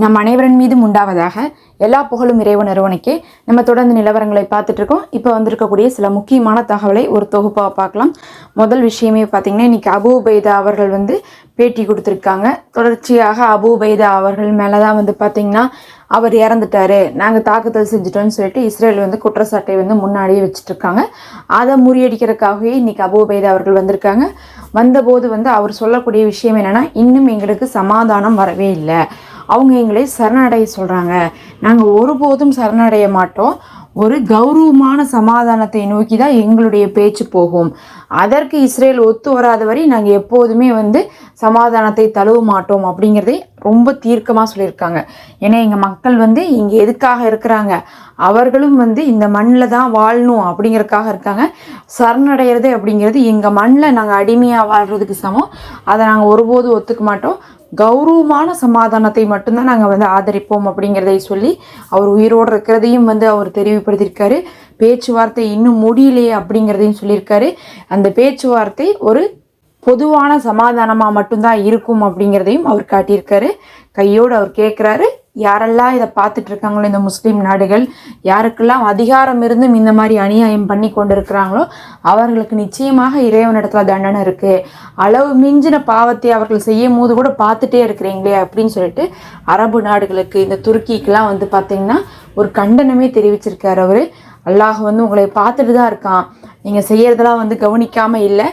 நம் அனைவரின் மீதும் உண்டாவதாக எல்லா புகழும் இறைவன் நிறுவனக்கே நம்ம தொடர்ந்து நிலவரங்களை பார்த்துட்டு இருக்கோம் இப்போ வந்திருக்கக்கூடிய சில முக்கியமான தகவலை ஒரு தொகுப்பாக பார்க்கலாம். முதல் விஷயமே பார்த்தீங்கன்னா இன்னைக்கு அபு அவர்கள் வந்து பேட்டி கொடுத்துருக்காங்க. தொடர்ச்சியாக அபு அவர்கள் மேலே தான் வந்து பார்த்திங்கன்னா அவர் இறந்துட்டாரு நாங்கள் தாக்குதல் செஞ்சிட்டோம்னு சொல்லிட்டு இஸ்ரேல் வந்து குற்றச்சாட்டை வந்து முன்னாடியே வச்சுட்ருக்காங்க அதை முறியடிக்கிறதுக்காகவே இன்றைக்கி அபூபைதா அவர்கள் வந்திருக்காங்க. வந்தபோது வந்து அவர் சொல்லக்கூடிய விஷயம் என்னென்னா இன்னும் எங்களுக்கு சமாதானம் வரவே இல்லை. அவங்க எங்களை சரணடைய சொல்கிறாங்க நாங்கள் ஒருபோதும் சரணடைய மாட்டோம். ஒரு கௌரவமான சமாதானத்தை நோக்கி தான் எங்களுடைய பேச்சு போகும். அதற்கு இஸ்ரேல் ஒத்து வராத வரை நாங்கள் எப்போதுமே வந்து சமாதானத்தை தழுவ மாட்டோம் அப்படிங்கிறதை ரொம்ப தீர்க்கமாக சொல்லியிருக்காங்க. ஏன்னா எங்கள் மக்கள் வந்து இங்கே எதுக்காக இருக்கிறாங்க? அவர்களும் வந்து இந்த மண்ணில் தான் வாழணும் அப்படிங்கிறதுக்காக இருக்காங்க. சரணடைகிறது அப்படிங்கிறது எங்கள் மண்ணில் நாங்கள் அடிமையாக வாழ்கிறதுக்கு சமம். அதை நாங்கள் ஒருபோதும் ஒத்துக்க மாட்டோம். கௌரவமான சமாதானத்தை மட்டும்தான் நாங்கள் வந்து ஆதரிப்போம் அப்படிங்கிறதை சொல்லி அவர் உயிரோடு இருக்கிறதையும் வந்து அவர் தெரிவுபடுத்தியிருக்காரு. பேச்சுவார்த்தை இன்னும் முடியலையே அப்படிங்கிறதையும் சொல்லியிருக்காரு. அந்த பேச்சுவார்த்தை ஒரு பொதுவான சமாதானமாக மட்டும்தான் இருக்கும் அப்படிங்கிறதையும் அவர் காட்டியிருக்காரு. கையோடு அவர் கேட்குறாரு யாரெல்லாம் இதை பார்த்துட்டு இருக்காங்களோ இந்த முஸ்லீம் நாடுகள் யாருக்கெல்லாம் அதிகாரம் இருந்தும் இந்த மாதிரி அநியாயம் பண்ணி கொண்டு இருக்கிறாங்களோ அவர்களுக்கு நிச்சயமாக இறைவனிடத்தில் தண்டனை இருக்குது அளவு மிஞ்சின பாவத்தை அவர்கள் செய்யும் போது கூட பார்த்துட்டே இருக்கிறீங்களே அப்படின்னு சொல்லிட்டு அரபு நாடுகளுக்கு இந்த துருக்கிக்கெலாம் வந்து பார்த்திங்கன்னா ஒரு கண்டனமே தெரிவிச்சிருக்கார் அவர். அல்லாஹ் வந்து உங்களை பார்த்துட்டு தான் இருக்கான். நீங்கள் செய்கிறதெல்லாம் வந்து கவனிக்காமல் இல்லை.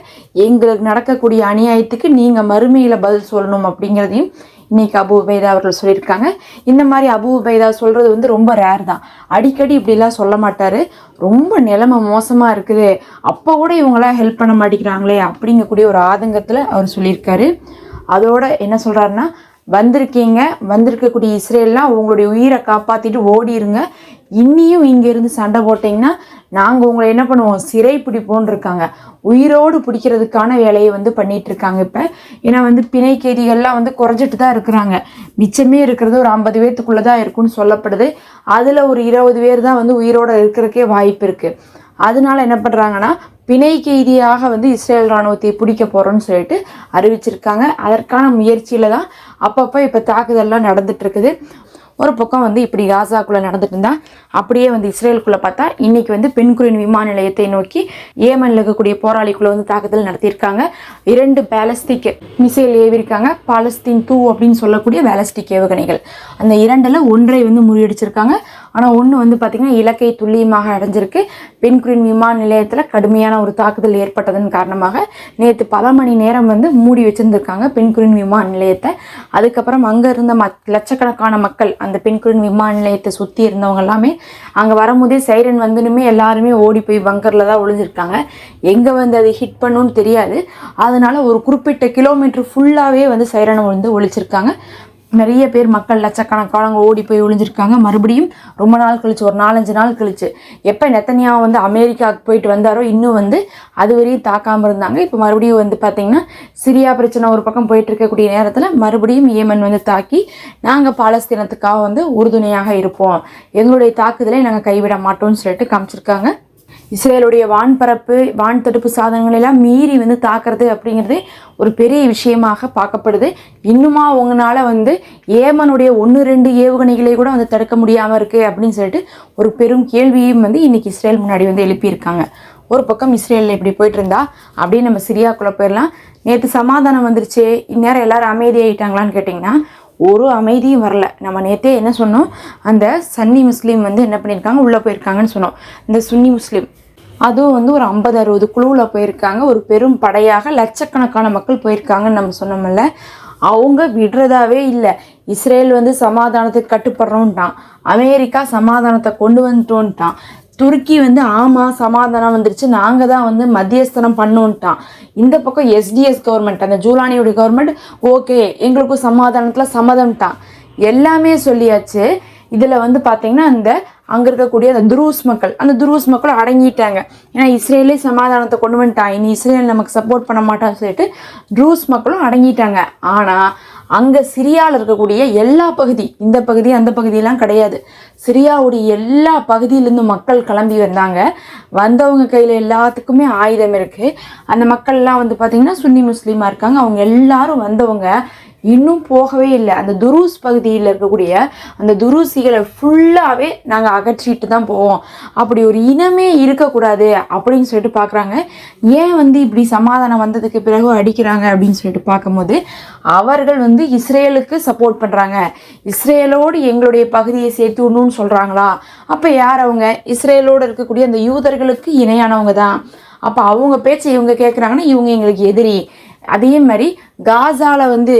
எங்களுக்கு நடக்கக்கூடிய அநியாயத்துக்கு நீங்கள் மறுமையில் பதில் சொல்லணும் அப்படிங்கிறதையும் இன்னைக்கு அபு உபைதா அவர்கள் சொல்லியிருக்காங்க. இந்த மாதிரி அபு உபைதா சொல்கிறது வந்து ரொம்ப ரேர் தான். அடிக்கடி இப்படிலாம் சொல்ல மாட்டார். ரொம்ப நிலைமை மோசமாக இருக்குது. அப்போ கூட இவங்களாம் ஹெல்ப் பண்ண மாட்டேங்கிறாங்களே அப்படிங்கக்கூடிய ஒரு ஆதங்கத்தில் அவர் சொல்லியிருக்காரு. அதோட என்ன சொல்கிறாருன்னா வந்திருக்கீங்க. வந்திருக்கக்கூடிய இஸ்ரேல்லாம் உங்களுடைய உயிரை காப்பாற்றிட்டு ஓடிருங்க. இன்னியும் இங்கேருந்து சண்டை போட்டிங்கன்னா நாங்கள் உங்களை என்ன பண்ணுவோம்? சிறை பிடிப்போன்னு இருக்காங்க. உயிரோடு பிடிக்கிறதுக்கான வேலையை வந்து பண்ணிகிட்டு இருக்காங்க இப்போ. ஏன்னா வந்து பிணை கைதிகள்லாம் வந்து குறைஞ்சிட்டு தான் இருக்கிறாங்க. மிச்சமே இருக்கிறது ஒரு ஐம்பது பேர்த்துக்குள்ளே தான் இருக்குன்னு சொல்லப்படுது. அதில் ஒரு இருபது பேர் தான் வந்து உயிரோடு இருக்கிறதுக்கே வாய்ப்பு இருக்குது அதனால என்ன பண்ணுறாங்கன்னா பிணை கைதியாக வந்து இஸ்ரேல் இராணுவத்தை பிடிக்க போகிறோன்னு சொல்லிட்டு அறிவிச்சிருக்காங்க. அதற்கான முயற்சியில் தான் அப்பப்போ இப்போ தாக்குதல்லாம் நடந்துட்டு இருக்குது. ஒரு பக்கம் வந்து இப்படி காசாக்குள்ளே நடந்துட்டு இருந்தா அப்படியே வந்து இஸ்ரேலுக்குள்ளே பார்த்தா இன்னைக்கு வந்து பெண்குரின் விமான நிலையத்தை நோக்கி ஏமனில் இருக்கக்கூடிய போராளிக்குள்ளே வந்து தாக்குதல் நடத்தியிருக்காங்க. இரண்டு பேலஸ்டிக் மிசைல் ஏவிருக்காங்க பாலஸ்தீன் டூ அப்படின்னு சொல்லக்கூடிய பேலஸ்டிக் ஏவுகணைகள். அந்த இரண்டில் ஒன்றை வந்து முறியடிச்சிருக்காங்க. ஆனால் ஒன்று வந்து பார்த்திங்கன்னா இலக்கை துல்லியமாக அடைஞ்சிருக்கு. பெண்குறின் விமான நிலையத்தில் கடுமையான ஒரு தாக்குதல் ஏற்பட்டதன் காரணமாக நேற்று பல மணி நேரம் வந்து மூடி வச்சுருந்துருக்காங்க பெண்குறின் விமான நிலையத்தை. அதுக்கப்புறம் அங்கே இருந்த ம லட்சக்கணக்கான மக்கள் அந்த பெண்குறின் விமான நிலையத்தை சுற்றி இருந்தவங்க எல்லாமே அங்கே வரும்போதே சைரன் வந்துனுமே எல்லாருமே ஓடி போய் பங்கரில் தான் ஒளிஞ்சிருக்காங்க. எங்கே வந்து அது ஹிட் பண்ணுன்னு தெரியாது. அதனால் ஒரு குறிப்பிட்ட கிலோமீட்டர் ஃபுல்லாகவே வந்து சைரனை வந்து ஒழிச்சிருக்காங்க நிறைய பேர் மக்கள் லட்சக்கணக்கானவங்க ஓடி போய் ஒழிஞ்சிருக்காங்க மறுபடியும் ரொம்ப நாள் கழிச்சு ஒரு நாலஞ்சு நாள் கழிச்சு எப்போ நெத்தனியா வந்து அமெரிக்காவுக்கு போயிட்டு வந்தாரோ இன்னும் வந்து அது வரையும் தாக்காமல் இருந்தாங்க. இப்போ மறுபடியும் வந்து பார்த்திங்கன்னா சிரியா பிரச்சனை ஒரு பக்கம் போயிட்டு இருக்கக்கூடிய நேரத்தில் மறுபடியும் ஏமன் வந்து தாக்கி நாங்கள் பாலஸ்தீனத்துக்காக வந்து உறுதுணையாக இருப்போம். எங்களுடைய தாக்குதலை நாங்கள் கைவிட மாட்டோம்னு சொல்லிட்டு காமிச்சிருக்காங்க. இஸ்ரேலுடைய வான்பரப்பு வான் தடுப்பு சாதனங்களெல்லாம் மீறி வந்து தாக்குறது அப்படிங்கிறது ஒரு பெரிய விஷயமாக பார்க்கப்படுது. இன்னுமா உங்களால் வந்து ஏமனுடைய ஒன்று ரெண்டு ஏவுகணைகளை கூட வந்து தடுக்க முடியாமல் இருக்குது அப்படின்னு சொல்லிட்டு ஒரு பெரும் கேள்வியும் வந்து இன்னைக்கு இஸ்ரேல் முன்னாடி வந்து எழுப்பியிருக்காங்க. ஒரு பக்கம் இஸ்ரேலில் இப்படி போயிட்டு இருந்தா அப்படியே நம்ம சிரியாக்குள்ளே போயிடலாம் நேற்று சமாதானம் வந்துருச்சே. இந்நேரம் எல்லாரும் அமைதியாயிட்டாங்களான்னு கேட்டிங்கன்னா ஒரு அமைதியும் வரல. நம்ம நேற்றே என்ன சொன்னோம்? அந்த சன்னி முஸ்லீம் வந்து என்ன பண்ணியிருக்காங்க? உள்ளே போயிருக்காங்கன்னு சொன்னோம். இந்த சுன்னி முஸ்லீம் அதுவும் வந்து ஒரு ஐம்பது அறுபது குழுவில் போயிருக்காங்க. ஒரு பெரும் படையாக லட்சக்கணக்கான மக்கள் போயிருக்காங்கன்னு நம்ம சொன்னோம்ல. அவங்க விடுறதாவே இல்லை. இஸ்ரேல் வந்து சமாதானத்துக்கு கட்டுப்படுறோன்ட்டான். அமெரிக்கா சமாதானத்தை கொண்டு வந்துட்டோன்ட்டான். துருக்கி வந்து ஆமாம் சமாதானம் வந்துருச்சு. நாங்கள் தான் வந்து மத்தியஸ்தனம் பண்ணோன்ட்டான். இந்த பக்கம் எஸ்டிஎஸ் கவர்மெண்ட் அந்த ஜூலானியோட கவர்மெண்ட் ஓகே எங்களுக்கும் சமாதானத்தில் சம்மதம்ட்டான். எல்லாமே சொல்லியாச்சு. இதில் வந்து பார்த்தீங்கன்னா அந்த அங்கே இருக்கக்கூடிய அந்த துருஸ் மக்கள் அந்த துருஸ் மக்கள் அடங்கிட்டாங்க. ஏன்னா இஸ்ரேலே சமாதானத்தை கொண்டு வந்துட்டான் இனி இஸ்ரேல் நமக்கு சப்போர்ட் பண்ண மாட்டான்னு சொல்லிட்டு ட்ரூஸ் மக்களும் அடங்கிட்டாங்க. ஆனால் அங்கே சிரியாவில் இருக்கக்கூடிய எல்லா பகுதி இந்த பகுதி அந்த பகுதியெல்லாம் கிடையாது. சிரியாவுடைய எல்லா பகுதியிலேருந்து மக்கள் கிளம்பி வந்தாங்க. வந்தவங்க கையில் எல்லாத்துக்குமே ஆயுதம் இருக்குது அந்த மக்கள்லாம் வந்து பார்த்திங்கன்னா சுன்னி முஸ்லீமாக இருக்காங்க. அவங்க எல்லாரும் வந்தவங்க இன்னும் போகவே இல்லை. அந்த துருஸ் பகுதியில் இருக்கக்கூடிய அந்த துருசிகளை ஃபுல்லாகவே நாங்கள் அகற்றிட்டு தான் போவோம். அப்படி ஒரு இனமே இருக்கக்கூடாது அப்படின்னு சொல்லிட்டு பார்க்குறாங்க ஏன் வந்து இப்படி சமாதானம் வந்ததுக்கு பிறகு அடிக்கிறாங்க அப்படின்னு சொல்லிட்டு பார்க்கும்போது அவர்கள் வந்து இஸ்ரேலுக்கு சப்போர்ட் பண்ணுறாங்க இஸ்ரேலோடு எங்களுடைய பகுதியை சேர்த்து விடணும்னு சொல்கிறாங்களா அப்போ யார் அவங்க? இஸ்ரேலோடு இருக்கக்கூடிய அந்த யூதர்களுக்கு இணையானவங்க தான். அப்போ அவங்க பேச்சை இவங்க கேட்குறாங்கன்னா இவங்க எங்களுக்கு எதிரி. அதே மாதிரி காசாவில் வந்து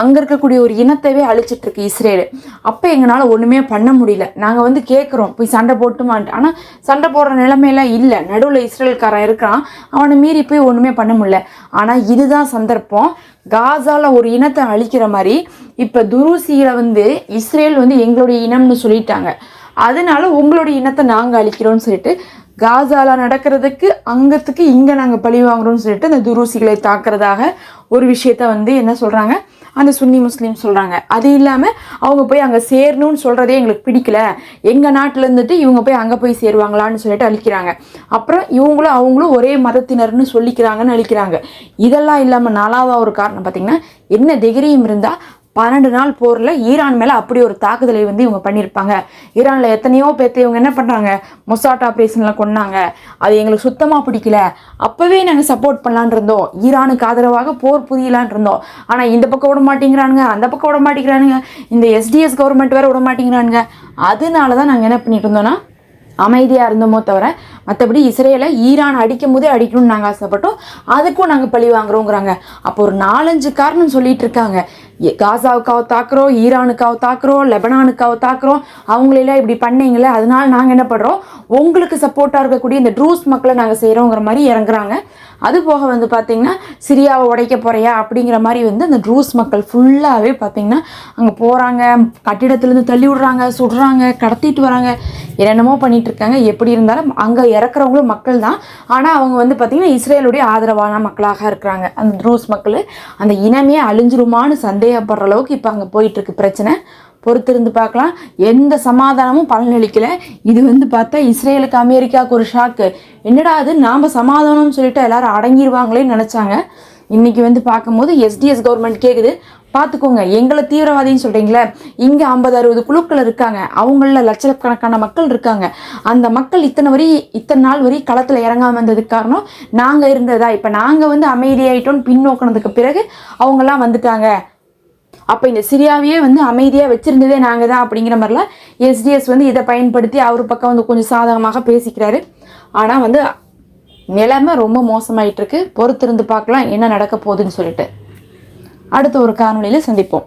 அங்கே இருக்கக்கூடிய ஒரு இனத்தவே அழிச்சிட்ருக்கு இஸ்ரேலு இஸ்ரேல். அப்போ எங்களால் ஒன்றுமே பண்ண முடியல. நாங்கள் வந்து கேட்குறோம் போய் சண்டை போட்டுமான்ட்டு. ஆனால் சண்டை போடுற நிலைமையெல்லாம் இல்லை. நடுவில் இஸ்ரேல்காரன் இருக்கான் அவனை மீறி போய் ஒன்றுமே பண்ண முடியல. ஆனால் இதுதான் சந்தர்ப்பம். காசாவில் ஒரு இனத்தை அழிக்கிற மாதிரி இப்போ துருசியில் வந்து இஸ்ரேல் வந்து எங்களுடைய இனம்னு சொல்லிட்டாங்க. அதனால உங்களுடைய இனத்தை நாங்கள் அழிக்கிறோம்னு சொல்லிட்டு காசால நடக்கிறதுக்கு அங்கத்துக்கு இங்கே நாங்கள் பழி வாங்குறோம்னு சொல்லிட்டு அந்த துருசிகளை தாக்குறதாக ஒரு விஷயத்த வந்து என்ன சொல்கிறாங்க அந்த சுன்னி முஸ்லீம் சொல்கிறாங்க அது இல்லாமல் அவங்க போய் அங்கே சேரணும்னு சொல்கிறதே எங்களுக்கு பிடிக்கல. எங்கள் நாட்டில் இருந்துட்டு இவங்க போய் அங்கே போய் சேருவாங்களான்னு சொல்லிட்டு அழிக்கிறாங்க. அப்புறம் இவங்களும் அவங்களும் ஒரே மதத்தினர்னு சொல்லிக்கிறாங்கன்னு அழிக்கிறாங்க. இதெல்லாம் இல்லாமல் நாலாவது ஒரு காரணம் பார்த்திங்கன்னா என்ன திகிரியும் இருந்தால் பன்னெண்டு நாள் போரில் ஈரான் மேலே அப்படி ஒரு தாக்குதலை வந்து இவங்க பண்ணியிருப்பாங்க. ஈரானில் எத்தனையோ பேர்த்து இவங்க என்ன பண்ணுறாங்க மொசாட் ஆப்ரேஷனில் கொன்னாங்க. அது எங்களுக்கு சுத்தமாக பிடிக்கல. அப்போவே நாங்கள் சப்போர்ட் பண்ணலான் இருந்தோம். ஈரானுக்கு ஆதரவாக போர் புரியலான் இருந்தோம். ஆனால் இந்த பக்கம் விட மாட்டேங்கிறானுங்க அந்த பக்கம் விட மாட்டேங்கிறானுங்க இந்த எஸ்டிஎஸ் கவர்மெண்ட் வேறு விட மாட்டேங்கிறானுங்க. அதனால தான் நாங்கள் என்ன பண்ணிட்டு இருந்தோம்னா அமைதியாக இருந்தோமோ தவிர மற்றபடி இஸ்ரேலை ஈரான் அடிக்கும் போதே அடிக்கணும்னு நாங்கள் ஆசைப்பட்டோம். அதுக்கும் நாங்கள் பழி வாங்குறோங்கிறாங்க. அப்போ ஒரு நாலஞ்சு காரணம் சொல்லிட்டு இருக்காங்க. காசாவுக்காக தாக்குறோம் ஈரானுக்காக தாக்குறோம் லெபனானுக்காக தாக்குறோம். அவங்களெல்லாம் இப்படி பண்ணீங்களே அதனால நாங்கள் என்ன பண்ணுறோம் உங்களுக்கு சப்போர்ட்டாக இருக்கக்கூடிய இந்த ட்ரூஸ் மக்களை நாங்கள் செய்கிறோங்கிற மாதிரி இறங்குறாங்க. அது போக வந்து பார்த்திங்கன்னா சிரியாவை உடைக்க போகிறையா அப்படிங்கிற மாதிரி வந்து அந்த ட்ரூஸ் மக்கள் ஃபுல்லாகவே பார்த்திங்கன்னா அங்கே போகிறாங்க கட்டிடத்துலேருந்து தள்ளி விடுறாங்க சுடுறாங்க கடத்திட்டு வராங்க. என்னென்னமோ பண்ணிகிட்ருக்காங்க இருக்காங்க. எப்படி இருந்தாலும் அங்கே இறக்குறவங்களும் மக்கள் தான். ஆனால் அவங்க வந்து பார்த்திங்கன்னா இஸ்ரேலுடைய ஆதரவான மக்களாக இருக்கிறாங்க. அந்த ட்ரூஸ் மக்கள் அந்த இனமே அழிஞ்சிருமான்னு சந்தேகப்படுற அளவுக்கு இப்போ அங்கே போயிட்டுருக்கு. பிரச்சனை? பொறுத்திருந்து பார்க்கலாம். எந்த சமாதானமும் பலனளிக்கல. இது வந்து பார்த்தா இஸ்ரேலுக்கு அமெரிக்காவுக்கு ஒரு ஷாக்கு என்னடா அது? நாம் சமாதானம்னு சொல்லிட்டு எல்லாரும் அடங்கிடுவாங்களேன்னு நினச்சாங்க. இன்னைக்கு வந்து பார்க்கும்போது எஸ்டிஎஸ் கவர்மெண்ட் கேட்குது பார்த்துக்கோங்க எங்களை தீவிரவாதின்னு சொல்கிறீங்களே இங்கே ஐம்பது அறுபது குழுக்கள் இருக்காங்க. அவங்கள லட்சக்கணக்கான மக்கள் இருக்காங்க. அந்த மக்கள் இத்தனை வரி இத்தனை நாள் வரி களத்தில் இறங்காமல் வந்ததுக்கு காரணம் நாங்கள் இருந்ததா? இப்போ நாங்கள் வந்து அமைதியாயிட்டோம்னு பின்னோக்கினதுக்கு பிறகு அவங்கெல்லாம் வந்துட்டாங்க. அப்போ இந்த சிரியாவையே வந்து அமைதியாக வச்சிருந்ததே நாங்கள் தான் அப்படிங்கிற மாதிரிலாம் எஸ்டிஎஸ் வந்து இதை பயன்படுத்தி அவர் பக்கம் வந்து கொஞ்சம் சாதகமாக பேசிக்கிறாரு. ஆனால் வந்து நிலைமை ரொம்ப மோசமாயிட்டு இருக்கு பொறுத்திருந்து பார்க்கலாம் என்ன நடக்க போகுதுன்னு சொல்லிட்டு. அடுத்த ஒரு காணொலியில் சந்திப்போம்.